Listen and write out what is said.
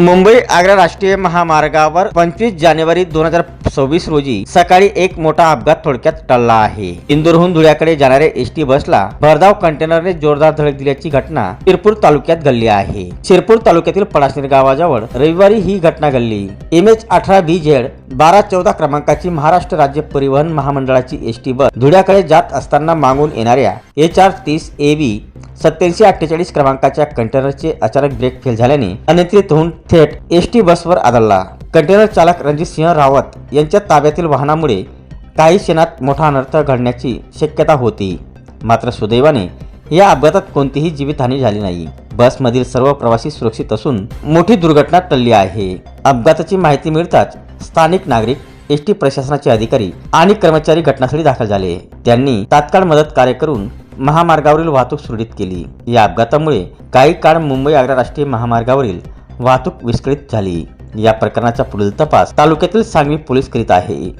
मुंबई आग्रा राष्ट्रीय महामार्गावर पंचवीस जानेवारी दोन हजार सव्वीस रोजी सकाळी एक मोठा अपघात थोडक्यात टळला आहे. इंदूरहून धुळ्याकडे जाणाऱ्या एस टी बसला भरधाव कंटेनरने जोरदार धडक दिल्याची घटना शिरपूर तालुक्यात घडली आहे. शिरपूर तालुक्यातील पडासनेर गावाजवळ रविवारी ही घटना घडली. एम एच अठरा बी झेड बारा चौदा क्रमांकाची महाराष्ट्र राज्य परिवहन महामंडळाची एस टी बस धुळ्याकडे जात असताना मागून येणाऱ्या एच आर तीस ए बी सत्याऐंशी अठ्ठेचाळीस क्रमांकाच्या कंटेनरचे अचानक ब्रेक फेल झाल्याने अनियंत्रित होऊन थेट एस टी बसवर आदळला. कंटेनर चालक रणजित सिंह रावत यांच्या ताब्यातील वाहनामुळे काही क्षणात मोठा अनर्थ घडण्याची शक्यता होती. मात्र सुदैवाने या अपघातात कोणतीही जीवितहानी झाली नाही. बसमधील सर्व प्रवासी सुरक्षित असून मोठी दुर्घटना टळली आहे. अपघाताची माहिती मिळताच स्थानिक नागरिक एस टी प्रशासनाचे अधिकारी आणि कर्मचारी घटनास्थळी दाखल झाले. त्यांनी तात्काळ मदत कार्य करून महामार्गावरील वाहतूक सुरळीत केली. या अपघातामुळे काही काळ मुंबई आग्रा राष्ट्रीय महामार्गावरील वाहतूक विस्कळीत झाली. या प्रकरणाचा पुढील तपास तालुक्यातील सांगवी पोलीस करीत आहे.